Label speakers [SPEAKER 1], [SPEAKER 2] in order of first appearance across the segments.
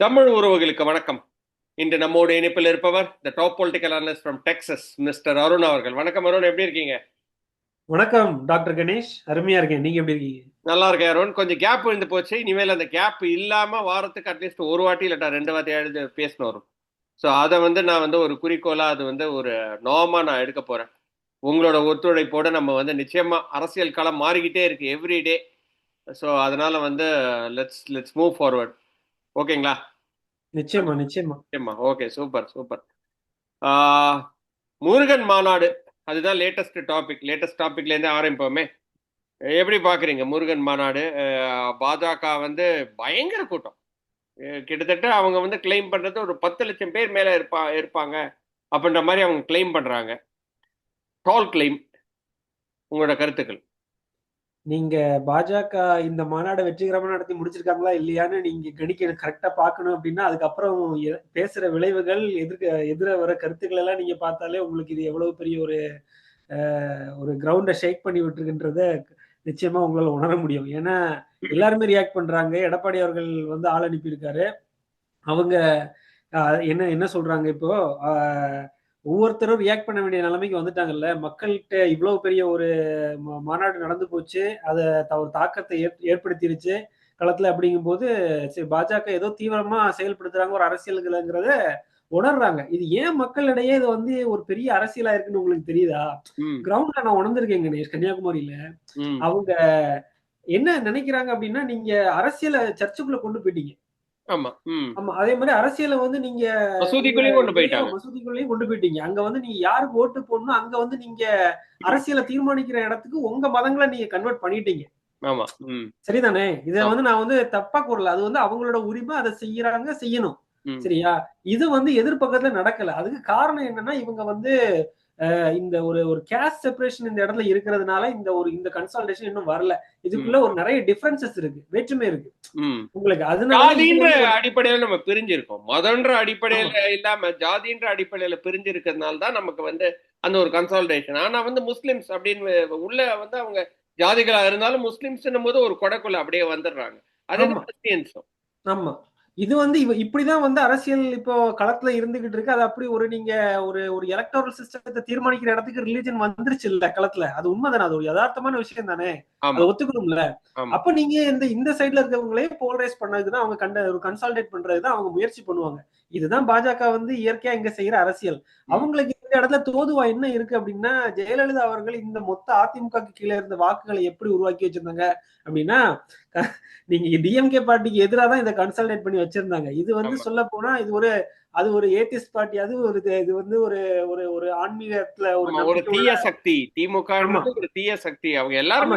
[SPEAKER 1] தமிழ் உறவுகளுக்கு வணக்கம். இன்று நம்மோடு இணைப்பில் இருப்பவர் the top political analyst from Texas mister Arun அவர்கள். வணக்கம் அருண் எப்படி இருக்கீங்க?
[SPEAKER 2] வணக்கம் டாக்டர் கணேஷ். அருமையா இருக்கேன். நீங்க எப்படி இருக்கீங்க?
[SPEAKER 1] நல்லா இருக்கேன் அருண். கொஞ்சம் கேப் விழுந்து போச்சு. இனிமேல் அந்த கேப் இல்லாம வாரத்துக்கு அட்லீஸ்ட் ஒரு வாட்டி இல்லாட்டா ரெண்டு வாட்டி எழுதி பேசணும் வரும் ஸோ அதை வந்து நான் வந்து ஒரு குறிக்கோளா அது வந்து ஒரு நோமா நான் எடுக்க போறேன். உங்களோட ஒத்துழைப்போட நம்ம வந்து நிச்சயமா அரசியல் களம் மாறிக்கிட்டே இருக்கு எவ்ரி டே ஸோ அதனால வந்து லெட்ஸ் லெட்ஸ் மூவ் ஃபார்வர்ட் ஓகேங்களா
[SPEAKER 2] நிச்சயமா நிச்சயமா.
[SPEAKER 1] நிச்சயமா. ஓகே சூப்பர் சூப்பர் முருகன் மாநாடு. அதுதான் லேட்டஸ்ட் டாபிக் லேட்டஸ்ட் டாபிக்லேருந்து ஆரம்பிப்போமே. எப்படி பார்க்குறீங்க முருகன் மாநாடு? பாஜக வந்து பயங்கர கூட்டம். கிட்டத்தட்ட அவங்க வந்து கிளைம் பண்ணுறது ஒரு பத்து லட்சம் பேர் மேலே இருப்பா இருப்பாங்க. அப்படின்ற மாதிரி அவங்க கிளைம் பண்ணுறாங்க டால் கிளைம் உங்களோட கருத்துக்கள்.
[SPEAKER 2] நீங்க பாஜக இந்த மாநாடை வெற்றிகரமா நடத்தி முடிச்சிருக்காங்களா இல்லையான்னு நீங்க கணிக்க கரெக்டா பார்க்கணும் அப்படின்னா அதுக்கப்புறம் பேசுற விளைவுகள் எதிர்க்க எதிர வர கருத்துக்கள் எல்லாம் நீங்க பார்த்தாலே உங்களுக்கு இது எவ்வளவு பெரிய ஒரு ஒரு கிரவுண்டை ஷேக் பண்ணி விட்டுருக்குன்றத நிச்சயமா உங்களால உணர முடியும். ஏன்னா எல்லாருமே ரியாக்ட் பண்றாங்க. எடப்பாடி அவர்கள் வந்து ஆள் அனுப்பியிருக்காரு. அவங்க என்ன என்ன சொல்றாங்க இப்போ? ஒவ்வொருத்தரும் ரியாக்ட் பண்ண வேண்டிய நிலைமைக்கு வந்துட்டாங்கல்ல. மக்கள்கிட்ட இவ்வளவு பெரிய ஒரு மாநாடு நடந்து போச்சு. அதை த- ஒரு தாக்கத்தை ஏற்- ஏற்படுத்திருச்சு. களத்துல அப்படிங்கும்போது சரி பாஜக ஏதோ தீவிரமா செயல்படுத்துறாங்க ஒரு அரசியலுங்கிறத உணர்றாங்க. இது ஏன் மக்களிடையே இது வந்து ஒரு பெரிய அரசியலா இருக்குன்னு உங்களுக்கு தெரியுதா? கிரவுண்ட்ல நான் உணர்ந்திருக்கேன் கணேஷ் கன்னியாகுமரியில. அவங்க என்ன நினைக்கிறாங்க அப்படின்னா நீங்க அரசியலை சர்ச்சுக்குள்ள கொண்டு போயிட்டீங்க.
[SPEAKER 1] ஆமா ம்.
[SPEAKER 2] ஆமா அதே மாதிரி அரசியலை வந்து நீங்க
[SPEAKER 1] மசூதிக்குள்ளேயும் கொண்டு போயிட்டாங்க.
[SPEAKER 2] மசூதிக்குள்ளேயும் கொண்டு போயிட்டீங்க. அங்க வந்து நீங்க யாருக்கு ஓட்டு போடணும் அங்க வந்து நீங்க அரசியலை தீர்மானிக்கிற இடத்துக்கு உங்க மதங்களை நீங்க கன்வெர்ட் பண்ணிட்டீங்க.
[SPEAKER 1] ஆமா
[SPEAKER 2] சரிதானே? இத. வந்து நான் வந்து தப்பா கூறல. அது வந்து அவங்களோட உரிமை அதை செய்யறாங்க செய்யணும். சரியா? இது வந்து எதிர்பக்கத்துல நடக்கல. அதுக்கு காரணம் என்னன்னா இவங்க வந்து இந்த ஒரு ஒரு கேஸ்ட் செப்பரேஷன் இந்த இடத்துல இருக்கிறதுனால இந்த ஒரு இந்த கன்சால்டேஷன் இன்னும் வரல. இதுக்குள்ள ஒரு நிறைய டிஃபரன்சஸ் இருக்கு. வேற்றுமை இருக்கு. உங்களுக்கு அதனால
[SPEAKER 1] அடிப்படையில நம்ம பிரிஞ்சிருக்கோம். மதன்ற அடிப்படையில இல்லாம ஜாதின்ற அடிப்படையில பிரிஞ்சிருக்கிறதுனால தான் நமக்கு வந்து அந்த ஒரு கன்சால்டேஷன் ஆனா வந்து முஸ்லிம்ஸ் அப்படின்னு உள்ள வந்து அவங்க ஜாதிகளா இருந்தாலும் முஸ்லிம்ஸ் போது ஒரு கொடைக்குள்ள அப்படியே வந்துடுறாங்க. அதே. கிறிஸ்டியன்ஸும்.
[SPEAKER 2] ஆமா. இது வந்து இவ இப்படிதான் வந்து அரசியல் இப்போ களத்துல இருந்துகிட்டு இருக்கு. அது அப்படி ஒரு நீங்க ஒரு ஒரு எலக்டோரல் சிஸ்டத்தை தீர்மானிக்கிற இடத்துக்கு ரிலீஜன் வந்துருச்சு இல்ல களத்துல. அது உண்மைதானே? அது ஒரு யதார்த்தமான விஷயம் தானே? அதை ஒத்துக்கணும்ல. அப்ப நீங்க இந்த இந்த சைடுல இருக்கவங்களே போலரைஸ் பண்ணதுதான் அவங்க கண்ட ஒரு கன்சால்டேட் பண்றதுதான் அவங்க முயற்சி பண்ணுவாங்க. இதுதான் பாஜக வந்து இயற்கையா இங்க செய்யற அரசியல். அவங்களுக்கு இந்த இடத்துல தோதுவா என்ன இருக்கு அப்படின்னா ஜெயலலிதா அவர்கள் இந்த மொத்த அதிமுக கீழே இருந்த வாக்குகளை எப்படி உருவாக்கி வச்சிருந்தாங்க அப்படின்னா நீங்க டிஎம்கே பார்ட்டிக்கு எதிராக தான் இதை கன்சல்டேட் பண்ணி வச்சிருந்தாங்க. இது வந்து. சொல்ல போனா இது ஒரு அது ஒரு ஏத்திஸ்ட் பார்ட்டி அது ஒரு இது- வந்து ஒரு ஒரு ஒரு ஆன்மீகத்துல ஒரு
[SPEAKER 1] ஒரு தீய சக்தி திமுக. ஒரு தீய சக்தி. அவங்க எல்லாருமே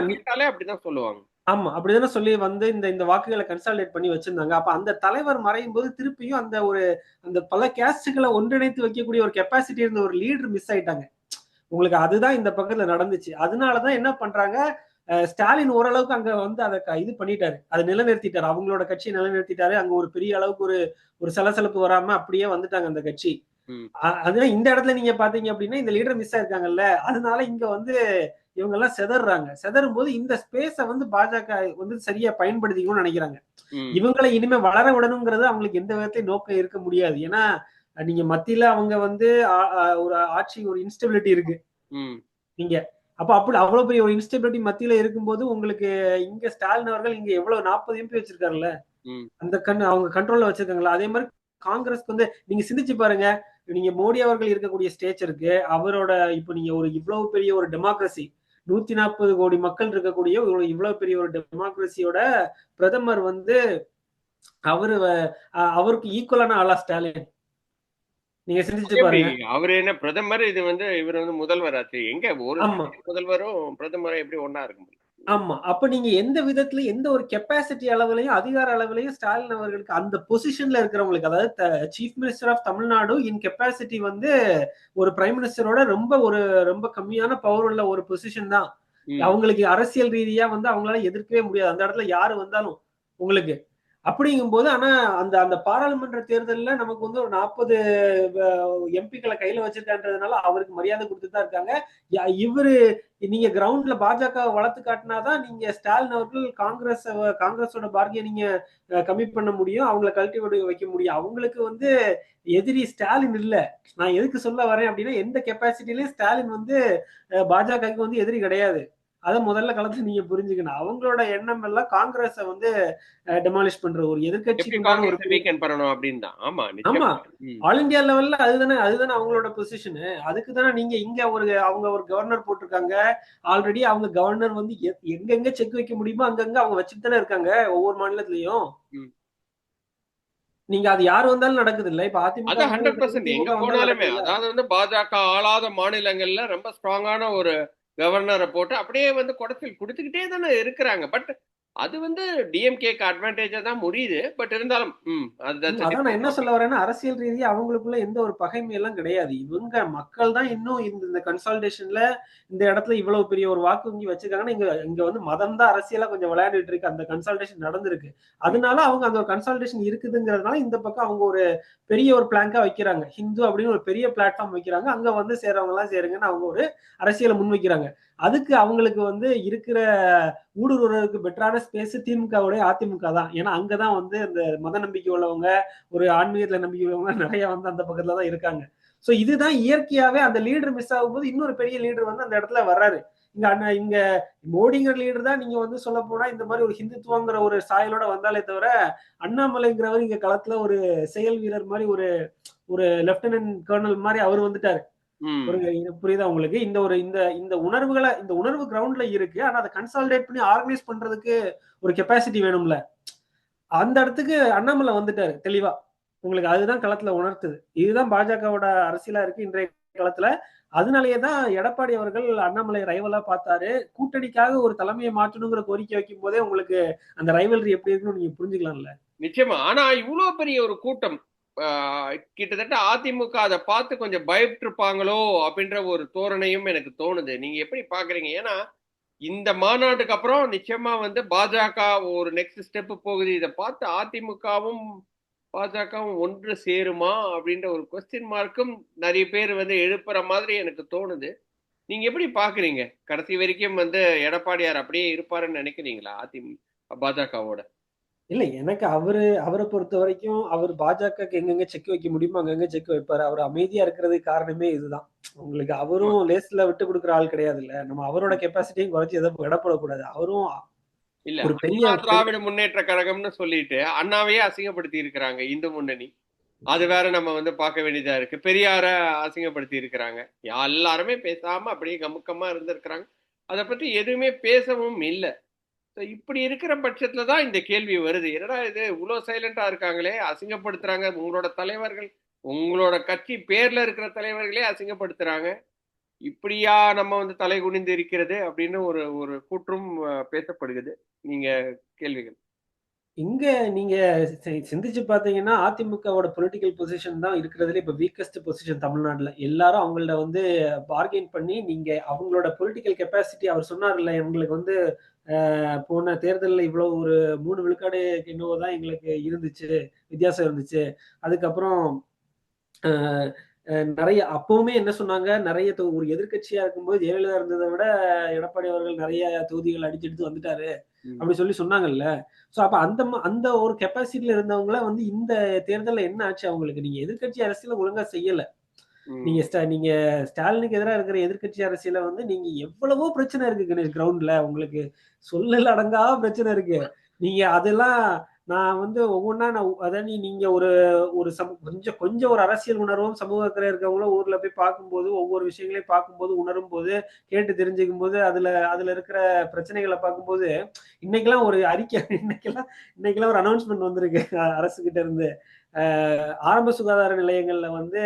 [SPEAKER 1] அப்படிதான் சொல்லுவாங்க.
[SPEAKER 2] ஆமா அப்படிதானே சொல்லி வந்து இந்த இந்த வாக்குகளை கன்சால்டேட் பண்ணி வச்சிருந்தாங்க. அப்ப அந்த தலைவர் மறையும் போது திருப்பியும் அந்த ஒரு அந்த பல கேஸ்டுகளை ஒன்றிணைத்து வைக்கக்கூடிய ஒரு கெப்பாசிட்டி இருந்த ஒரு லீடர் மிஸ் ஆயிட்டாங்க. உங்களுக்கு அதுதான் இந்த பக்கத்துல நடந்துச்சு. அதனாலதான் என்ன பண்றாங்க? ஸ்டாலின் ஓரளவுக்கு அங்க வந்து அதை க- இது பண்ணிட்டாரு. அதை நிலைநிறுத்திட்டாரு. அவங்களோட கட்சியை நிலைநிறுத்திட்டாரு. அங்க ஒரு பெரிய அளவுக்கு ஒரு ஒரு சலசலப்பு வராம அப்படியே வந்துட்டாங்க அந்த கட்சி. அதுதான் இந்த இடத்துல நீங்க பாத்தீங்க அப்படின்னா இந்த லீடர் மிஸ் ஆயிருக்காங்கல்ல அதனால இங்க வந்து இவங்க எல்லாம் செதறாங்க. செதறும் போது இந்த ஸ்பேஸ வந்து பாஜக வந்து சரியா பயன்படுத்திக்கணும்னு நினைக்கிறாங்க. இவங்களை இனிமே வளர விடணுங்கிறது அவங்களுக்கு எந்த விதத்தையும் நோக்கம் இருக்க முடியாது. ஏன்னா நீங்க மத்தியில அவங்க வந்து ஒரு ஆட்சி ஒரு இன்ஸ்டபிலிட்டி இருக்கு. நீங்க அப்ப அப்படி அவ்வளவு பெரிய ஒரு இன்ஸ்டபிலிட்டி மத்தியில இருக்கும்போது உங்களுக்கு இங்க ஸ்டாலின் அவர்கள் இங்க எவ்வளவு நாற்பது எம்பி வச்சிருக்காருல்ல. அந்த கண் அவங்க கண்ட்ரோல்ல வச்சிருக்காங்களா அதே மாதிரி காங்கிரஸ்க்கு வந்து நீங்க சிந்திச்சு பாருங்க. நீங்க மோடி அவர்கள் இருக்கக்கூடிய ஸ்டேச்சருக்கு அவரோட இப்ப நீங்க ஒரு இவ்வளவு பெரிய ஒரு டெமோக்ரஸி நூத்தி நாற்பது கோடி மக்கள் இருக்கக்கூடிய ஒரு இவ்வளவு பெரிய ஒரு டெமோக்ரஸியோட பிரதமர் வந்து அவரு அவருக்கு ஈக்குவலான ஆளா ஸ்டாலின். நீங்க சிந்திச்சு? பாருங்க.
[SPEAKER 1] அவரு என்ன பிரதமர்? இது வந்து இவர் வந்து முதல்வர் ஆச்சு. எங்க? ஒரு முதல்வரும் பிரதமரும் எப்படி ஒண்ணா இருக்க முடியும்?
[SPEAKER 2] ஆமா. அப்ப நீங்க எந்த விதத்துல எந்த ஒரு கெப்பாசிட்டி அளவுலயும் அதிகார அளவுலயும் ஸ்டாலின் அவர்களுக்கு அந்த பொசிஷன்ல இருக்கிறவங்களுக்கு அதாவது chief minister of Tamil Nadu in capacity வந்து ஒரு பிரைம் மினிஸ்டரோட ரொம்ப ஒரு ரொம்ப கம்மியான பவர் உள்ள ஒரு பொசிஷன் தான். அவங்களுக்கு அரசியல் ரீதியா வந்து அவங்களால எதிர்க்கவே முடியாது. அந்த இடத்துல யாரு வந்தாலும் உங்களுக்கு அப்படிங்கும்போது ஆனா அந்த அந்த பாராளுமன்ற தேர்தல்ல நமக்கு வந்து ஒரு நாற்பது எம்பிக்களை கையில வச்சிருக்கான்றதுனால அவருக்கு மரியாதை கொடுத்துட்டு தான் இருக்காங்க. யா- இவரு நீங்க கிரவுண்ட்ல பாஜக வளர்த்து காட்டினாதான் நீங்க ஸ்டாலின் அவர்கள் காங்கிரஸ் காங்கிரஸோட பார்கிய நீங்க கம்மி பண்ண முடியும். அவங்கள கழட்டி விட வைக்க முடியும். அவங்களுக்கு வந்து எதிரி ஸ்டாலின் இல்ல. நான் எதுக்கு சொல்ல வரேன் அப்படின்னா எந்த கெப்பாசிட்டிலயும் ஸ்டாலின் வந்து பாஜகவுக்கு வந்து எதிரி கிடையாது. அதை முதல்ல கலந்து நீங்க புரிஞ்சுக்கணும். அவங்களோட எண்ணம் எல்லாம் காங்கிரஸ வந்து டெமாலிஷ் பண்ற ஒரு
[SPEAKER 1] வீக்கெண்ட் பண்ணணும் அப்படின்னு தான். ஆமா.
[SPEAKER 2] ஆல் இந்தியா லெவல்ல அதுதானே அதுதானே அவங்களோட பொசிஷன் அதுக்கு தானே நீங்க இங்க ஒரு அவங்க ஒரு கவர்னர் போட்டிருக்காங்க. ஆல்ரெடி அவங்க கவர்னர் வந்து எங்கெங்க செக் வைக்க முடியுமோ அங்கங்க அவங்க வச்சுட்டு தானே இருக்காங்க ஒவ்வொரு மாநிலத்திலயும். நீங்க அது யார் வந்தாலும் நடக்குது இல்ல. இப்ப அதிமுக
[SPEAKER 1] ஹண்ட்ரட் பர்சன்ட் எங்க போனாலுமே? அதாவது வந்து பாஜக ஆளாத மாநிலங்கள்ல ரொம்ப ஸ்ட்ராங்கான ஒரு கவர்னரை போட்டு அப்படியே வந்து குடத்தில் கொடுத்துக்கிட்டே தானே இருக்கிறாங்க. பட் அது வந்து டிஎம்கேக்கு அட்வான்டேஜா தான் முடியுது. பட் இருந்தாலும்
[SPEAKER 2] அதான் நான் என்ன சொல்ல வரேன்னா அரசியல் ரீதியா அவங்களுக்குள்ள எந்த ஒரு பகைமை எல்லாம் கிடையாது. இவங்க மக்கள் தான் இன்னும் இந்த இந்த கன்சால்டேஷன்ல இந்த இடத்துல இவ்வளவு பெரிய ஒரு வாக்கு வங்கி வச்சிருக்காங்கன்னா இங்க இங்க வந்து மதம் தான் அரசியலா கொஞ்சம் விளையாடிட்டு இருக்கு. அந்த கன்சால்டேஷன் நடந்திருக்கு. அதனால அவங்க அந்த ஒரு கன்சால்டேஷன் இருக்குதுங்கிறதுனால இந்த பக்கம் அவங்க ஒரு பெரிய ஒரு பிளாங்கா வைக்கிறாங்க. ஹிந்து அப்படின்னு ஒரு பெரிய பிளாட்ஃபார்ம் வைக்கிறாங்க. அங்க வந்து சேரவங்க எல்லாம் சேருங்கன்னு அவங்க ஒரு அரசியலை முன் வைக்கிறாங்க அதுக்கு அவங்களுக்கு வந்து இருக்கிற ஊடுருவருக்கு பெட்டரான ஸ்பேஸ் திமுகவுடைய அதிமுக தான். ஏன்னா அங்கதான் வந்து இந்த மத நம்பிக்கை உள்ளவங்க ஒரு ஆன்மீகத்துல நம்பிக்கை உள்ளவங்க நிறைய வந்து அந்த பக்கத்துல தான் இருக்காங்க. சோ இதுதான் இயற்கையாவே அந்த லீடர் மிஸ் ஆகும்போது இன்னொரு பெரிய லீடர் வந்து அந்த இடத்துல வர்றாரு. இங்க அண்ணா இங்க மோடிங்கிற லீடர் தான் நீங்க வந்து சொல்ல போனா இந்த மாதிரி ஒரு ஹிந்துத்துவங்கிற ஒரு சாயலோட வந்தாலே தவிர அண்ணாமலைங்கிறவர் இங்க களத்துல ஒரு செயல் வீரர் மாதிரி ஒரு ஒரு லெப்டினன்ட் கர்னல் மாதிரி அவர் வந்துட்டாரு. புரியுதா உங்களுக்கு? இந்த ஒரு இந்த இந்த உணர்வுகளை இந்த உணர்வு கிரவுண்ட்ல இருக்கு. ஆனா அதை கன்சால்டேட் பண்ணி ஆர்கனைஸ் பண்றதுக்கு ஒரு கெப்பாசிட்டி வேணும்ல. அந்த இடத்துக்கு அண்ணாமலை வந்துட்டாரு தெளிவா. உங்களுக்கு அதுதான் களத்துல உணர்த்துது. இதுதான் பாஜகவோட அரசியலா இருக்கு இன்றைய களத்துல அதனாலேயே தான் எடப்பாடி அவர்கள் அண்ணாமலை ரைவலா பார்த்தாரு. கூட்டணிக்காக ஒரு தலைமையை மாற்றணுங்கிற கோரிக்கை வைக்கும் போதே உங்களுக்கு அந்த ரைவல்ரி எப்படி இருக்குன்னு நீங்க புரிஞ்சுக்கலாம்ல.
[SPEAKER 1] நிச்சயமா. ஆனா இவ்வளவு பெரிய ஒரு கூட்டம் கிட்டத்தட்ட அதிமுக அதை பார்த்து கொஞ்சம் பயப்பட்டிருப்பாங்களோ அப்படின்ற ஒரு தோரணையும் எனக்கு தோணுது. நீங்க எப்படி பாக்குறீங்க ஏன்னா இந்த மாநாட்டுக்கு அப்புறம் நிச்சயமா வந்து பாஜக ஒரு நெக்ஸ்ட் ஸ்டெப் போகுது. இதை பார்த்து அதிமுகவும் பாஜகவும் ஒன்று சேருமா அப்படின்ற ஒரு கொஸ்டின் மார்க்கும் நிறைய பேர் வந்து எழுப்புற மாதிரி எனக்கு தோணுது. நீங்க எப்படி பாக்குறீங்க கடைசி வரைக்கும் வந்து எடப்பாடியார் அப்படியே இருப்பாருன்னு நினைக்கிறீங்களா? அதிமுக பாஜகவோட?
[SPEAKER 2] இல்ல எனக்கு அவரு அவரை பொறுத்த வரைக்கும் அவர் பாஜகக்கு எங்கெங்க செக் வைக்க முடியுமோ அங்கங்க செக் வைப்பாரு. அவர் அமைதியா இருக்கிறதுக்கு காரணமே இதுதான். உங்களுக்கு அவரும் லேஸ்ல விட்டு கொடுக்குற ஆள் கிடையாது இல்ல நம்ம அவரோட கெப்பாசிட்டியும் குறைச்சி எதை இடப்படக்கூடாது அவரும்
[SPEAKER 1] இல்ல
[SPEAKER 2] ஒரு பெரிய
[SPEAKER 1] திராவிட முன்னேற்ற கழகம்னு சொல்லிட்டு அண்ணாவையே அசிங்கப்படுத்தி இருக்கிறாங்க இந்து முன்னணி. அது வேற நம்ம வந்து பார்க்க வேண்டியதா இருக்கு. பெரியார அசிங்கப்படுத்தி இருக்கிறாங்க எல்லாருமே பேசாம அப்படியே கமுக்கமா இருந்திருக்கிறாங்க. அதை பத்தி எதுவுமே பேசவும் இல்லை. இப்படி இருக்கிற பட்சத்துல தான் இந்த கேள்வி வருது. என்னடா இது? இவ்வளோ சைலண்டா இருக்காங்களே? அசிங்கப்படுத்துறாங்க. உங்களோட தலைவர்கள் உங்களோட கட்சி பேர்ல இருக்கிற தலைவர்களே அசிங்கப்படுத்துறாங்க. இப்படியா நம்ம வந்து தலை குனிந்து இருக்கிறது அப்படின்னு ஒரு ஒரு கூற்றும் பேசப்படுகிறது. நீங்க கேள்விகள்.
[SPEAKER 2] இங்க நீங்க சி- சிந்திச்சு பாத்தீங்கன்னா அதிமுகவோட பொலிட்டிக்கல் பொசிஷன் தான் இருக்கிறதுல இப்ப வீக்கஸ்ட் பொசிஷன் தமிழ்நாட்டுல. எல்லாரும் அவங்கள வந்து பார்கெயின் பண்ணி நீங்க அவங்களோட பொலிட்டிக்கல் கெப்பாசிட்டி அவர் சொன்னார்ல எங்களுக்கு வந்து போன தேர்தலில் இவ்வளவு ஒரு மூணு விழுக்காடு என்னவோ தான் எங்களுக்கு இருந்துச்சு வித்தியாசம் இருந்துச்சு. அதுக்கப்புறம் நிறைய அப்பவுமே என்ன சொன்னாங்க நிறைய ஒரு எதிர்க்கட்சியா இருக்கும்போது ஜெயலலிதா இருந்ததை விட எடப்பாடி அவர்கள் நிறைய தொகுதிகள் அடிச்செடுத்து வந்துட்டாரு அப்படி சொல்லி சொன்னாங்கல்ல. சோ அப்ப அந்த அந்த ஒரு கெப்பாசிட்டில இருந்தவங்கள வந்து இந்த தேர்தல்ல என்ன ஆச்சு அவங்களுக்கு? நீங்க எதிர்க்கட்சி அரசியல ஒழுங்கா செய்யல. நீங்க நீங்க ஸ்டாலினுக்கு எதிராக இருக்கிற எதிர்க்கட்சி அரசியல வந்து நீங்க எவ்வளவோ பிரச்சனை இருக்கு கணேஷ் கிரவுண்ட்ல. உங்களுக்கு சொல்லல அடங்கா பிரச்சனை இருக்கு. நீங்க அதெல்லாம் நான் வந்து ஒவ்வொன்றா நான் அதான் நீங்க ஒரு ஒரு சம கொஞ்சம் கொஞ்சம் ஒரு அரசியல் உணர்வும் சமூக அக்கறை இருக்கவங்களும் ஊர்ல போய் பார்க்கும்போது ஒவ்வொரு விஷயங்களையும் பார்க்கும்போது உணரும் போது கேட்டு தெரிஞ்சுக்கும் போது அதுல அதுல இருக்கிற பிரச்சனைகளை பார்க்கும்போது இன்னைக்கெல்லாம் ஒரு அறிக்கை இன்னைக்கெல்லாம் இன்னைக்கெல்லாம் ஒரு அனௌன்ஸ்மெண்ட் வந்திருக்கு அரசு கிட்ட இருந்து. ஆரம்ப சுகாதார நிலையங்கள்ல வந்து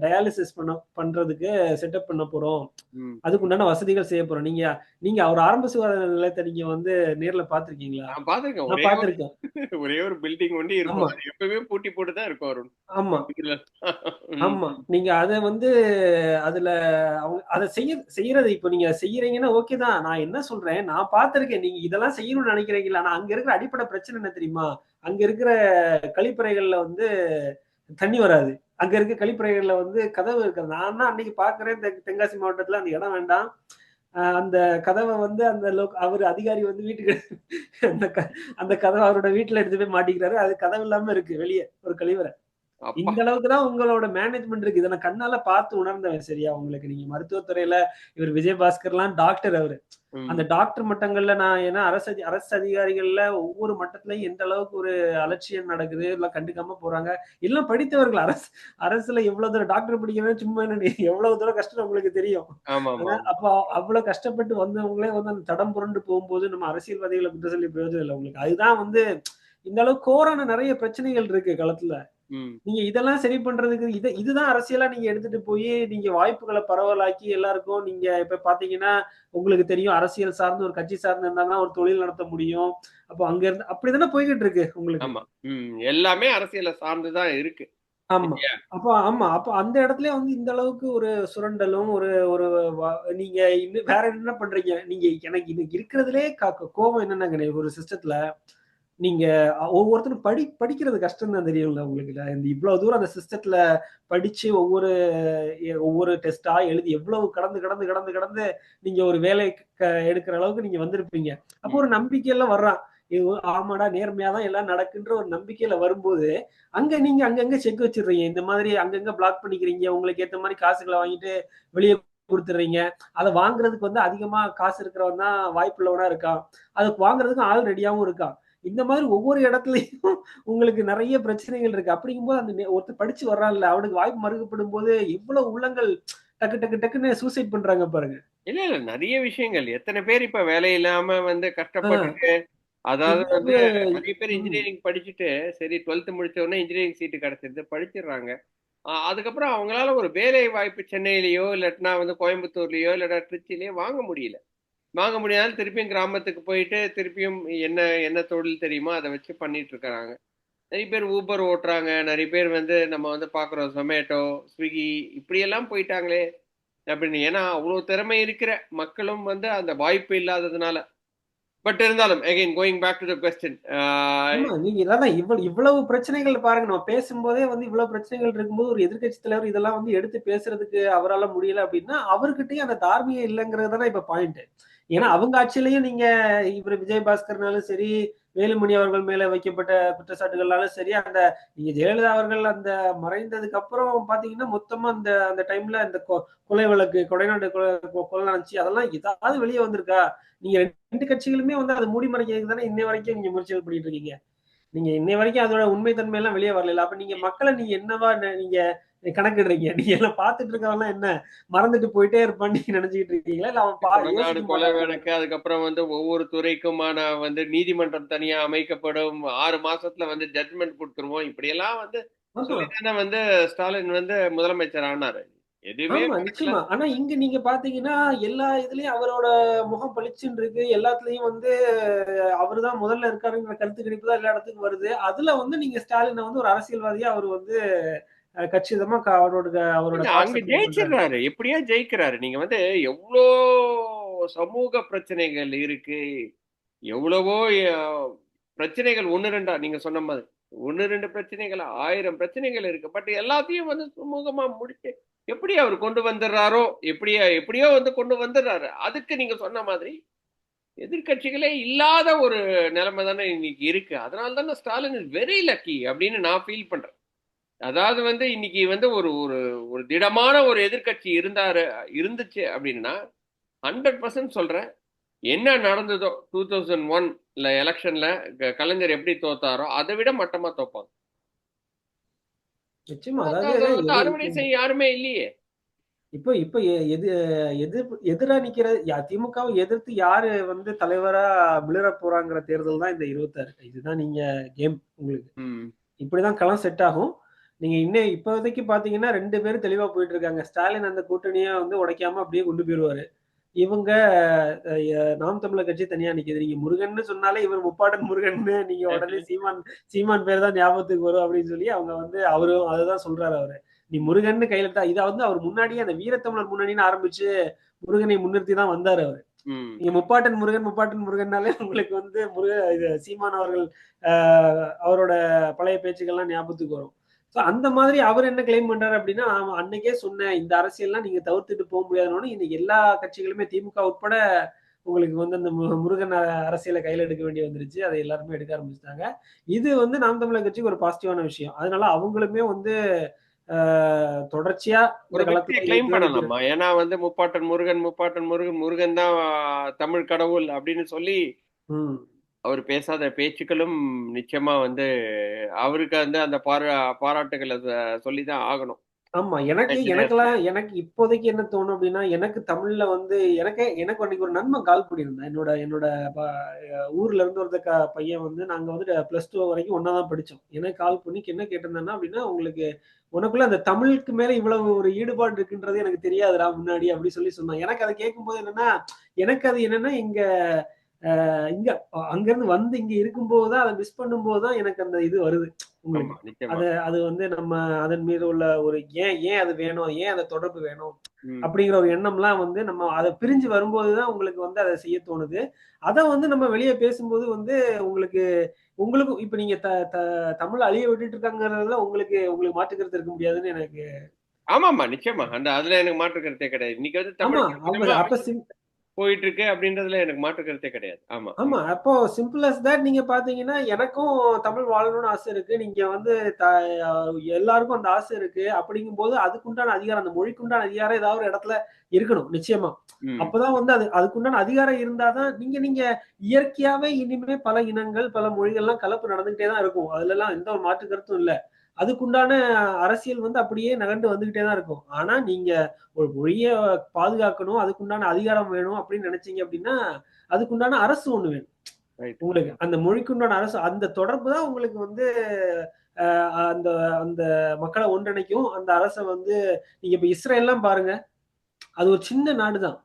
[SPEAKER 2] டயாலிசிஸ் பண்ண பண்றதுக்கு செட்டப் பண்ண போறோம். அதுக்கு உண்டான வசதிகள் செய்ய போறோம். நீங்க நீங்க ஒரு ஆரம்ப சுகாதார நிலையத்தை நீங்க வந்து நேர்ல பாத்திருக்கீங்களா
[SPEAKER 1] பார்த்திருக்கேன்.
[SPEAKER 2] நான்
[SPEAKER 1] ஒரே ஒரு- பில்டிங் ஒண்டி இருக்கும். எப்பவுமே பூட்டி போட்டு தான் இருக்கும் அருண்.
[SPEAKER 2] ஆமா. ஆமா. நீங்க அத வந்து அதுல அவங்க அத செய்ய செய்யறது இப்ப நீங்க செய்யறீங்கன்னா ஓகே தான். நான் என்ன சொல்றேன்? நான் பார்த்திருக்கேன். நீங்க இதெல்லாம் செய்யணும்னு நினைக்கிறீங்களா? ஆனா அங்க இருக்கிற அடிப்படை பிரச்சனை என்ன தெரியுமா? அங்க இருக்கிற கழிப்பறைகள்ல வந்து தண்ணி வராது. அங்க இருக்க கழிப்பறைகள்ல வந்து கதவு இருக்கு நான் தான் அன்னைக்கு பாக்குறேன் தென்காசி மாவட்டத்துல அந்த இடம் வேண்டாம். அந்த கதவை வந்து அந்த லோக் அவர் அதிகாரி வந்து வீட்டுக்கு அந்த அந்த கதவை அவரோட வீட்டுல எடுத்து போய் மாட்டிக்கிறாரு. அது கதவு இல்லாம இருக்கு வெளியே ஒரு கழிவறை. இந்த அளவுக்கு தான் உங்களோட மேனேஜ்மெண்ட் இருக்கு. இதை நான் கண்ணால பார்த்து உணர்ந்தவன் சரியா? உங்களுக்கு நீங்க மருத்துவத்துறையில இவர் விஜயபாஸ்கர்லாம் டாக்டர் அவரு. அந்த டாக்டர் மட்டங்கள்ல நான் ஏன்னா அரசு அரசு அதிகாரிகள்ல ஒவ்வொரு மட்டத்திலயும் எந்த அளவுக்கு ஒரு அலட்சியம் நடக்குது எல்லாம் கண்டுக்காம போறாங்க. எல்லாம் படித்தவர்கள். அரசு அரசுல எவ்வளவு தூரம் டாக்டர் படிக்கணும் சும்மா என்ன எவ்வளவு தூரம் கஷ்டம் உங்களுக்கு தெரியும். அப்ப அவ்வளவு கஷ்டப்பட்டு வந்தவங்களே வந்து அந்த தடம் புரண்டு போகும்போது நம்ம அரசியல்வாதிகளை குற்றம் சொல்லி பிரயோஜனம் இல்லை உங்களுக்கு. அதுதான் வந்து இந்த அளவுக்கு கோரான நிறைய பிரச்சனைகள் இருக்கு களத்துல. நீங்க இதெல்லாம் சரி பண்றதுக்கு இது இதுதான் அரசியலா நீங்க எடுத்துட்டு போய் நீங்க வாய்ப்புகளை பரவலாக்கி எல்லாருக்கும் நீங்க இப்ப பாத்தீங்கன்னா உங்களுக்கு தெரியும் அரசியல் சார்ந்து ஒரு கட்சி சார்ந்து இருந்தாங்கன்னா ஒரு தொழில் நடத்த முடியும். அப்போ அங்க இருந்து அப்படிதானே போய்கிட்டு இருக்கு உங்களுக்கு?
[SPEAKER 1] ஆமா. எல்லாமே அரசியலை சார்ந்துதான் இருக்கு.
[SPEAKER 2] ஆமா. அப்போ ஆமா. அப்போ அந்த இடத்துல வந்து இந்த அளவுக்கு ஒரு சுரண்டலும் ஒரு ஒரு நீங்க இன்னும் வேற என்ன பண்றீங்க? நீங்க எனக்கு இன்னைக்கு இருக்கிறதுலே கோபம் என்னன்னாங்க ஒரு சிஸ்டத்துல? நீங்க ஒவ்வொருத்தரும் படி படிக்கிறது கஷ்டம் தான் தெரியும்ல உங்களுக்கு? இந்த இவ்வளவு தூரம் அந்த சிஸ்டத்துல படிச்சு ஒவ்வொரு ஒவ்வொரு டெஸ்டா எழுதி எவ்வளவு கடந்து கடந்து கடந்து கடந்து நீங்க ஒரு வேலை க- எடுக்கிற அளவுக்கு நீங்க வந்திருப்பீங்க. அப்போ ஒரு நம்பிக்கையெல்லாம் வர்றான். ஆமாடா நேர்மையா தான் எல்லாம் நடக்குன்ற ஒரு நம்பிக்கையில வரும்போது அங்க நீங்க அங்கங்க செக் வச்சிடுறீங்க. இந்த மாதிரி அங்கங்க பிளாக் பண்ணிக்கிறீங்க. உங்களுக்கு ஏத்த மாதிரி காசுகளை வாங்கிட்டு வெளியே கொடுத்துடுறீங்க. அதை வாங்குறதுக்கு வந்து அதிகமா காசு இருக்கிறவன் தான் வாய்ப்புள்ளவனா இருக்கான். அதுக்கு வாங்குறதுக்கு ஆள் ரெடியாவும் இருக்கான். இந்த மாதிரி ஒவ்வொரு இடத்துலயும் உங்களுக்கு நிறைய பிரச்சனைகள் இருக்கு. அப்படிங்கும்போது அந்த ஒருத்தர் படிச்சு வர்றான்ல அவனுக்கு வாய்ப்பு மறுக்கப்படும் போது எவ்வளவு உள்ளங்கள் டக்கு டக்கு டக்குன்னு சூசைட் பண்றாங்க பாருங்க.
[SPEAKER 1] இல்ல இல்ல. நிறைய விஷயங்கள். எத்தனை பேர் இப்ப வேலை இல்லாம வந்து கஷ்டப்பட்டுட்டு அதாவது வந்து
[SPEAKER 2] இவ்வளவு-
[SPEAKER 1] நிறைய பேர். இன்ஜினியரிங் படிச்சுட்டு சரி டுவெல்த் முடிச்ச உடனே இன்ஜினியரிங் சீட்டு கிடைச்சிருது படிச்சிடுறாங்க. அதுக்கப்புறம் அவங்களால ஒரு வேலை வாய்ப்பு சென்னையிலயோ இல்லாட்டினா வந்து கோயம்புத்தூர்லயோ இல்லாட்டா திருச்சியிலயோ வாங்க முடியல. வாங்க முடியாது திருப்பியும் கிராமத்துக்கு போயிட்டு திருப்பியும் என்ன என்ன தொழில் தெரியுமோ அதை வச்சு பண்ணிட்டு இருக்கிறாங்க. நிறைய பேர் ஊபர் ஓட்டுறாங்க. நிறைய பேர் வந்து நம்ம வந்து பார்க்குறோம் ஜொமேட்டோ ஸ்விக்கி இப்படியெல்லாம் போயிட்டாங்களே அப்படின்னு. ஏன்னா அவ்வளோ திறமை இருக்கிற மக்களும் வந்து அந்த வாய்ப்பு இல்லாததுனால. பட் இருந்தாலும் again going back to the question
[SPEAKER 2] நீங்க இதான் இவ்வளவு இவ்வளவு பிரச்சனைகள் பாருங்க. நம்ம பேசும்போதே வந்து இவ்வளவு பிரச்சனைகள் இருக்கும்போது ஒரு எதிர்க்கட்சி தலைவர் இதெல்லாம் வந்து எடுத்து பேசுறதுக்கு அவரால முடியல அப்படின்னா அவர்கிட்டயும் அந்த தார்மீகம் இல்லைங்கிறது தானே இப்ப பாயிண்ட் ஏன்னா அவங்க ஆட்சியிலையும் நீங்க இவர் விஜயபாஸ்கர்னாலும் சரி வேலுமணி அவர்கள் மேல வைக்கப்பட்ட குற்றச்சாட்டுகள்னாலும் சரி அந்த நீங்க ஜெயலலிதா அவர்கள் அந்த மறைந்ததுக்கு அப்புறம் பாத்தீங்கன்னா மொத்தமா அந்த அந்த டைம்ல அந்த கொ- கொலை வழக்கு கொடைநாடு கொலை கொலை நடந்துச்சு. அதெல்லாம் ஏதாவது வெளியே வந்திருக்கா? நீங்க ரெண்டு கட்சிகளுமே வந்து அதை மூடி மறைக்கிறதுக்கு தானே இன்னை வரைக்கும் நீங்க முயற்சிகள் பண்ணிட்டு இருக்கீங்க. நீங்க இன்னை வரைக்கும் அதோட உண்மைத்தன்மை எல்லாம் வெளியே வரல அப்ப நீங்க மக்களை நீங்க என்னவா நீங்க கணக்கிடுறீங்க நீங்க எல்லாம் பாத்துட்டு இருக்கவங்க என்ன மறந்துட்டு போயிட்டே இருப்பான்னு நீங்க நினைச்சுக்கிட்டு இருக்கீங்களா இல்ல அவன்
[SPEAKER 1] கொலை? வழக்கு அதுக்கப்புறம் வந்து ஒவ்வொரு துறைக்குமான வந்து நீதிமன்றம் தனியா அமைக்கப்படும் ஆறு மாசத்துல வந்து ஜட்மெண்ட் கொடுத்துருவோம் இப்படியெல்லாம் வந்து
[SPEAKER 2] ஆமா.
[SPEAKER 1] சொல்லித்தானே வந்து ஸ்டாலின் வந்து முதலமைச்சர் ஆனாரு.
[SPEAKER 2] நிச்சயமா. ஆனா இங்க நீங்க பாத்தீங்கன்னா எல்லா இதுலயும் அவரோட முகம் பளிச்சுன்னு இருக்கு. எல்லாத்துலயும் வந்து அவர்தான் முதல்ல இருக்காருங்கிற கருத்து கணிப்பு தான் எல்லா இடத்துக்கும் வருது. அதுல வந்து நீங்க ஸ்டாலினை வந்து ஒரு அரசியல்வாதியா அவர் வந்து கச்சிதமா அவரோட அவரோட
[SPEAKER 1] அங்க. ஜெயிச்சிடுறாரு. எப்படியா ஜெயிக்கிறாரு? நீங்க வந்து எவ்வளோ சமூக பிரச்சனைகள் இருக்கு. எவ்வளவோ பிரச்சனைகள் ஒண்ணு ரெண்டா நீங்க சொன்ன மாதிரி. ஒண்ணு ரெண்டு பிரச்சனைகள் ஆயிரம் பிரச்சனைகள் இருக்கு. பட் எல்லாத்தையும் வந்து சுமூகமா முடிச்சு எப்படி அவர் கொண்டு வந்துடுறாரோ எப்படியா எப்படியோ வந்து கொண்டு வந்துடுறாரு. அதுக்கு நீங்க சொன்ன மாதிரி எதிர்க்கட்சிகளே இல்லாத ஒரு நிலைமை தானே இன்னைக்கு இருக்கு. அதனால தானே ஸ்டாலின் இஸ் வெரி லக்கி அப்படின்னு நான் ஃபீல் பண்றேன். அதாவது வந்து இன்னைக்கு வந்து ஒரு ஒரு ஒரு திடமான ஒரு எதிர்க்கட்சி இருந்தாரு இருந்துச்சு அப்படின்னா ஹண்ட்ரட் பர்சன்ட் சொல்றேன். என்ன நடந்ததோ டூ தௌசண்ட் ஒன்ல எலெக்ஷன்ல கலைஞர் எப்படி தோத்தாரோ அதை விட மட்டமா தோப்பாங்க.
[SPEAKER 2] நிச்சயமா.
[SPEAKER 1] அதை
[SPEAKER 2] அதாவது
[SPEAKER 1] அறுவடை செய்ய யாருமே இல்லையே.
[SPEAKER 2] இப்போ இப்போ எது எதிர் எதிரா நிக்கிற திமுகவை எதிர்த்து யாரு வந்து தலைவரா விழுற போறாங்கிற தேர்தல் தான் இந்த இருபத்தாறு. இதுதான் நீங்க கேம் உங்களுக்கு. இப்படிதான் களம் செட் ஆகும். நீங்க இன்னும் இப்போதைக்கு பாத்தீங்கன்னா ரெண்டு பேரும் தெளிவா போயிட்டு இருக்காங்க. ஸ்டாலின் அந்த கூட்டணியை வந்து உடைக்காம அப்படியே கொண்டு போயிருவாரு இவங்க நாம் தமிழர் கட்சி தனியா நிக்குது. நீங்க முருகன்னு சொன்னாலே இவர் முப்பாட்டன் முருகன்னு நீங்க உடனே சீமான் சீமான் பேர் தான் ஞாபகத்துக்கு வரும் அப்படின்னு சொல்லி அவங்க வந்து அவரும் அதுதான் சொல்றாரு அவரு. நீ முருகன்னு கையில தா இதை வந்து அவர் முன்னாடியே அந்த வீரத்தமிழர் முன்னணின்னு ஆரம்பிச்சு முருகனை முன்னிறுத்தி தான் வந்தாரு அவர். நீங்க முப்பாட்டன் முருகன் முப்பாட்டன் முருகன்னாலே உங்களுக்கு வந்து முருக இது சீமான் அவர்கள் அவரோட பழைய பேச்சுக்கள்லாம் ஞாபகத்துக்கு வரும். அந்த மாதிரி அவர் என்ன கிளைம் பண்றாரு அப்படின்னா நான் அன்னைக்கே சொன்னேன் இந்த அரசியல்லாம் நீங்க தவிர்த்துட்டு போக முடியாதுன்னு இன்னைக்கு எல்லா கட்சிகளுமே திமுக உட்பட உங்களுக்கு வந்து அந்த முருகன் அரசியலை கையில எடுக்க வேண்டி வந்துருச்சு. அதை எல்லாருமே எடுக்க ஆரம்பிச்சிட்டாங்க. இது வந்து நாம் தமிழர் கட்சிக்கு ஒரு பாசிட்டிவான விஷயம். அதனால அவங்களுமே வந்து தொடர்ச்சியா இந்த
[SPEAKER 1] ஒரு வெற்றியை கிளைம் பண்ணலாமா? ஏன்னா வந்து முப்பாட்டன் முருகன் முப்பாட்டன் முருகன் முருகன் தான் தமிழ் கடவுள் அப்படின்னு சொல்லி அவர் பேசாத பேச்சுக்களும் நிச்சயமா வந்து அவருக்கு வந்து அந்த பாரா பாராட்டுகளை சொல்லி தான் ஆகணும்.
[SPEAKER 2] ஆமா எனக்கு எனக்கெல்லாம் எனக்கு இப்போதைக்கு என்ன தோணும் அப்படின்னா எனக்கு தமிழ்ல வந்து எனக்கு எனக்கு அன்னைக்கு ஒரு நண்பன் கால் பண்ணியிருந்தேன். என்னோட என்னோட ஊர்ல இருந்து ஒருத்த பையன் வந்து நாங்க வந்து பிளஸ் டூ வரைக்கும் ஒன்னா தான் படிச்சோம். எனக்கு கால் பண்ணி என்ன கேட்டிருந்தேன்னா அப்படின்னா உங்களுக்கு உனக்குள்ள அந்த தமிழுக்கு மேல இவ்வளவு ஒரு ஈடுபாடு இருக்குன்றது எனக்கு தெரியாதுடா முன்னாடி அப்படி சொல்லி சொன்னான். எனக்கு அதை கேட்கும்போது என்னன்னா எனக்கு அது என்னன்னா இங்க அஹ் இங்க அங்க இருந்து வந்து இங்க இருக்கும்போது தான் அதை மிஸ் பண்ணும்போது தான் எனக்கு அந்த இது வருது. உங்களுக்கு. அது அது வந்து நம்ம அதன் மீது உள்ள ஒரு ஏன் ஏன் அது வேணும் ஏன் அந்த தொடர்பு வேணும். அப்படிங்கிற ஒரு எண்ணம்லாம் வந்து நம்ம அதை பிரிஞ்சு வரும்போதுதான் உங்களுக்கு வந்து அதை செய்ய தோணுது. அதை வந்து நம்ம வெளியே பேசும்போது வந்து உங்களுக்கு உங்களுக்கும் இப்ப நீங்க த த- தமிழ் அழிய விட்டுட்டு இருக்காங்கிறதுல உங்களுக்கு உங்களுக்கு மாற்றுக்கிறது இருக்க முடியாதுன்னு எனக்கு
[SPEAKER 1] ஆமாமா நிச்சயமா. அந்த அதுல எனக்கு மாற்று கருத்தே கிடையாது. இன்னைக்கு வந்து தமிழ் போயிட்டு இருக்கு அப்படின்றதுல எனக்கு மாற்று கருத்தே கிடையாது. ஆமா.
[SPEAKER 2] ஆமா அப்போ சிம்பிள் அஸ் தட் நீங்க பாத்தீங்கன்னா எனக்கும் தமிழ் வாழணும்னு ஆசை இருக்கு. நீங்க வந்து எல்லாருக்கும் அந்த ஆசை இருக்கு. அப்படிங்கும்போது அதுக்குண்டான அதிகாரம் அந்த மொழிக்குண்டான அதிகாரம் ஏதாவது ஒரு இடத்துல இருக்கணும் நிச்சயமா. அப்பதான் வந்து அது அதுக்குண்டான அதிகாரம் இருந்தாதான் நீங்க நீங்க இயற்கையாவே இனிமே பல இனங்கள் பல மொழிகள்லாம் கலப்பு நடந்துகிட்டே தான் இருக்கும். அதுல எல்லாம் எந்த ஒரு மாற்று கருத்தும் இல்ல. அதுக்குண்டான அரசியல் வந்து அப்படியே நகர்ந்து வந்துகிட்டே தான் இருக்கும். ஆனா நீங்க ஒரு மொழியை பாதுகாக்கணும் அதுக்குண்டான அதிகாரம் வேணும் அப்படின்னு நினைச்சீங்க அப்படின்னா அதுக்குண்டான அரசு ஒண்ணு வேணும். உங்களுக்கு அந்த மொழிக்குண்டான அரசு அந்த தொடர்பு தான் உங்களுக்கு வந்து அந்த அந்த மக்களை ஒன்றிணைக்கும். அந்த அரசை வந்து நீங்க இப்ப இஸ்ரேல்லாம் பாருங்க. அது ஒரு சின்ன நாடு தான்.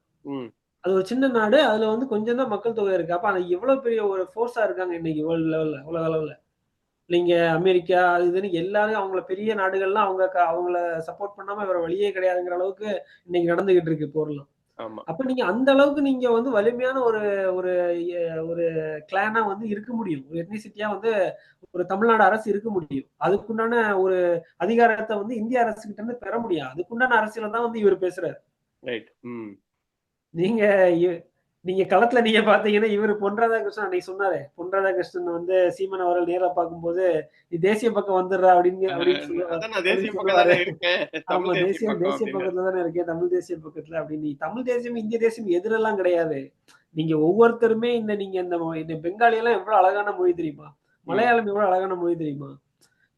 [SPEAKER 2] அது ஒரு சின்ன நாடு. அதுல வந்து கொஞ்சம் தான் மக்கள் தொகை இருக்கு. அப்ப அது எவ்வளவு பெரிய ஒரு ஃபோர்ஸா இருக்காங்க இன்னைக்கு வேர்ல்டு லெவல்ல உலக அளவுல. நீங்க அமெரிக்கா அது இதுன்னு எல்லாரும் அவங்கள பெரிய நாடுகள்லாம் அவங்க அவங்கள சப்போர்ட் பண்ணாம வேற வழியே கிடையாதுங்கிற அளவுக்கு இன்னைக்கு நடந்துகிட்டு இருக்கு போர்லாம்.
[SPEAKER 1] ஆமா.
[SPEAKER 2] அப்ப நீங்க அந்த அளவுக்கு நீங்க வந்து வலிமையான ஒரு ஒரு ஒரு கிளானா வந்து இருக்க முடியும். ஒரு எத்னிசிட்டியா வந்து ஒரு தமிழ்நாடு அரசு இருக்க முடியும். அதுக்குண்டான ஒரு அதிகாரத்தை வந்து இந்திய அரசு கிட்ட இருந்து பெற முடியும். அதுக்குண்டான அரசியல தான் வந்து இவர் பேசுறாரு. நீங்க நீங்க களத்துல நீங்க பாத்தீங்கன்னா இவர் பொன் ராதாகிருஷ்ணன் அன்னைக்கு சொன்னாரு. பொன் ராதாகிருஷ்ணன் வந்து சீமன் அவர்கள் நேரா பார்க்கும்போது நீ தேசிய பக்கம் வந்துடுற அப்படின்னு ஆமா
[SPEAKER 1] தமிழ் தேசிய
[SPEAKER 2] தேசியம் தேசிய பக்கத்துல தானே இருக்கேன். தமிழ் தேசிய பக்கத்துல அப்படின்னு நீ தமிழ் தேசியம் இந்திய தேசியம் எதிரெல்லாம் கிடையாது. நீங்க ஒவ்வொருத்தருமே இந்த நீங்க இந்த இந்த பெங்காலி எல்லாம் எவ்வளவு அழகான மொழி தெரியுமா? மலையாளம் எவ்வளவு அழகான மொழி தெரியுமா?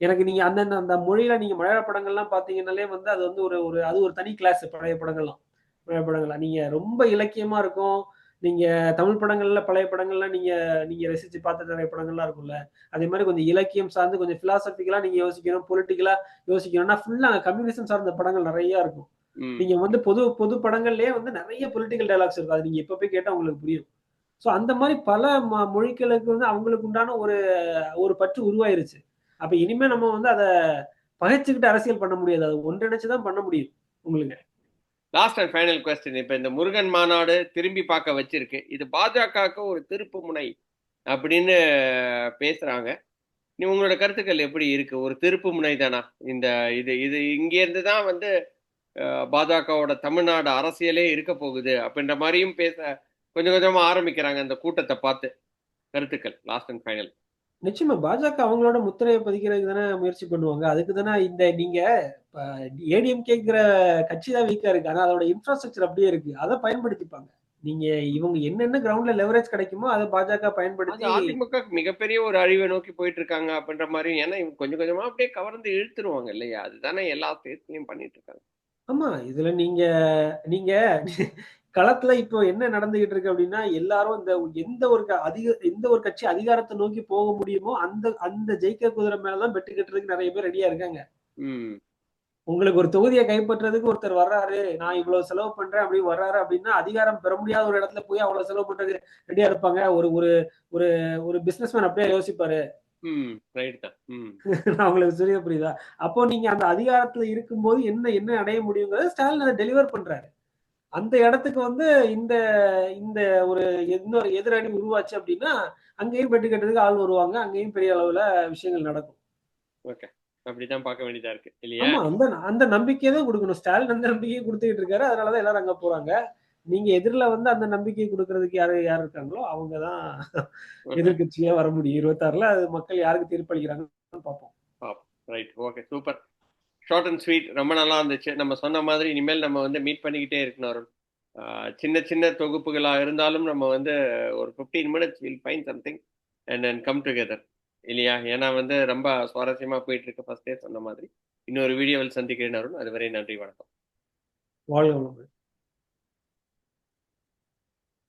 [SPEAKER 2] எனக்கு நீங்க அந்தந்த அந்த மொழியில நீங்க மலையாள படங்கள்லாம் பாத்தீங்கன்னாலே வந்து அது வந்து ஒரு ஒரு அது ஒரு தனி கிளாஸ் பழைய படங்கள்லாம். பழைய படங்கள்லாம். நீங்க ரொம்ப இலக்கியமா இருக்கும். நீங்க தமிழ் படங்கள்ல பழைய படங்கள்லாம் நீங்க நீங்க ரசிச்சு பார்த்த நிறைய படங்கள்லாம் இருக்கும்ல. அதே மாதிரி கொஞ்சம் இலக்கியம் சார்ந்து கொஞ்சம் பிலாசபிக்கலா நீங்க யோசிக்கணும் பொலிட்டிக்கலா யோசிக்கணும்னா ஃபுல்லா கம்யூனிசம் சார்ந்த படங்கள் நிறைய இருக்கும். நீங்க வந்து பொது பொது படங்கள்லயே வந்து நிறைய பொலிட்டிக்கல் டைலாக்ஸ் இருக்கும். அது நீங்க எப்ப போய் கேட்டா உங்களுக்கு புரியும். சோ அந்த மாதிரி பல மொழிகளுக்கு வந்து அவங்களுக்கு உண்டான ஒரு ஒரு பற்று உருவாயிருச்சு. அப்ப இனிமே நம்ம வந்து அதை பகைச்சுக்கிட்டு அரசியல் பண்ண முடியாது. அது ஒன்றிணைச்சுதான் பண்ண முடியும் உங்களுக்கு.
[SPEAKER 1] லாஸ்ட் அண்ட் ஃபைனல் கொஸ்டின் இப்போ இந்த முருகன் மாநாடு திரும்பி பார்க்க வச்சிருக்கு. இது பாஜகவுக்கு ஒரு திருப்பு முனை அப்படின்னு பேசுறாங்க. நீ உங்களோட கருத்துக்கள் எப்படி இருக்கு? ஒரு திருப்பு முனை தானா? இந்த இது இது இங்கேருந்து தான் வந்து பாஜகவோட தமிழ்நாடு அரசியலே இருக்க போகுது அப்படின்ற மாதிரியும் பேச கொஞ்சம் கொஞ்சமாக ஆரம்பிக்கிறாங்க அந்த கூட்டத்தை பார்த்து. கருத்துக்கள் லாஸ்ட் அண்ட் ஃபைனல்
[SPEAKER 2] நிச்சயமா பாஜக அவங்களோட முத்திரையை பதிக்கிறதுக்கு தானே முயற்சி பண்ணுவாங்க. அதுக்கு தானே இந்த நீங்க ஏடிஎம்கேங்கிற கட்சி தான் வீக்கா இருக்கு. ஆனா அதோட இன்ஃப்ராஸ்ட்ரக்சர் அப்படியே இருக்கு. அதை பயன்படுத்திப்பாங்க. நீங்க இவங்க என்னென்ன கிரவுண்ட்ல லெவரேஜ் கிடைக்குமோ அதை பாஜக பயன்படுத்தி
[SPEAKER 1] அதிமுக மிகப்பெரிய ஒரு அழிவை நோக்கி போயிட்டு இருக்காங்க அப்படின்ற மாதிரி. ஏன்னா இவங்க கொஞ்சம் கொஞ்சமா அப்படியே கவர்ந்து இழுத்துருவாங்க இல்லையா? அதுதானே எல்லா ஸ்டேட்லயும் பண்ணிட்டு இருக்காங்க.
[SPEAKER 2] ஆமா இதுல நீங்க நீங்க களத்துல இப்போ என்ன நடந்துகிட்டு இருக்கு அப்படின்னா எல்லாரும் இந்த எந்த ஒரு அதிக எந்த ஒரு கட்சி அதிகாரத்தை நோக்கி போக முடியுமோ அந்த அந்த ஜெயிக்க குதிரை மேலதான் பெட்டு கட்டுறதுக்கு நிறைய பேர் ரெடியா இருக்காங்க. உங்களுக்கு ஒரு தொகுதியை கைப்பற்றுறதுக்கு ஒருத்தர் வர்றாரு நான் இவ்வளவு செலவு பண்றேன் அப்படி வர்றாரு அப்படின்னா அதிகாரம் பெற முடியாத ஒரு இடத்துல போய் அவ்வளவு செலவு பண்றது ரெடியா இருப்பாங்க. ஒரு ஒரு ஒரு ஒரு பிசினஸ்மேன் அப்படியே யோசிப்பாரு. உங்களுக்கு சொல்லிய புரியுதா? அப்போ நீங்க அந்த அதிகாரத்துல இருக்கும்போது என்ன என்ன அடைய முடியுங்கிறத ஸ்டாலின் அதை டெலிவர் பண்றாரு. அந்த இடத்துக்கு வந்து இந்த இந்த ஒரு இன்னொரு எதிரணி உருவாச்சு அப்படின்னா அங்கேயும் பெட்டு கட்டுறதுக்கு ஆள் வருவாங்க. அங்கேயும் பெரிய அளவுல விஷயங்கள் நடக்கும்.
[SPEAKER 1] ஓகே. அப்படிதான் பார்க்க வேண்டியதா இருக்கு இல்லையா?
[SPEAKER 2] அந்த அந்த நம்பிக்கையை தான் கொடுக்கணும். ஸ்டாலின் அந்த நம்பிக்கையை கொடுத்துக்கிட்டு இருக்காரு. அதனாலதான் எல்லாரும் அங்க போறாங்க. நீங்க எதிரில வந்து அந்த நம்பிக்கையை கொடுக்கறதுக்கு யாரு யார் இருக்காங்களோ அவங்கதான் எதிர்கட்சியா வர முடியும். இருபத்தாறுல அது மக்கள் யாருக்கு தீர்ப்பளிக்கிறாங்கன்னு பார்ப்போம்.
[SPEAKER 1] Right okay super short and sweet ரொம்ப நல்லா இருந்துச்சு. நம்ம சொன்ன மாதிரி இனிமேல் நம்ம வந்து மீட் பண்ணிக்கிட்டே இருக்கணும் அருண். சின்ன சின்ன தொகுப்புகளாக இருந்தாலும் நம்ம வந்து ஒரு fifteen minutes will fine something and then come together இல்லையா? ஏன்னா வந்து ரொம்ப சுவாரஸ்யமாக போயிட்டு இருக்கு ஃபர்ஸ்டே சொன்ன மாதிரி. இன்னொரு வீடியோவில் சந்திக்கிறேன் அருண். அதுவரை நன்றி வணக்கம்.
[SPEAKER 2] வாழ்க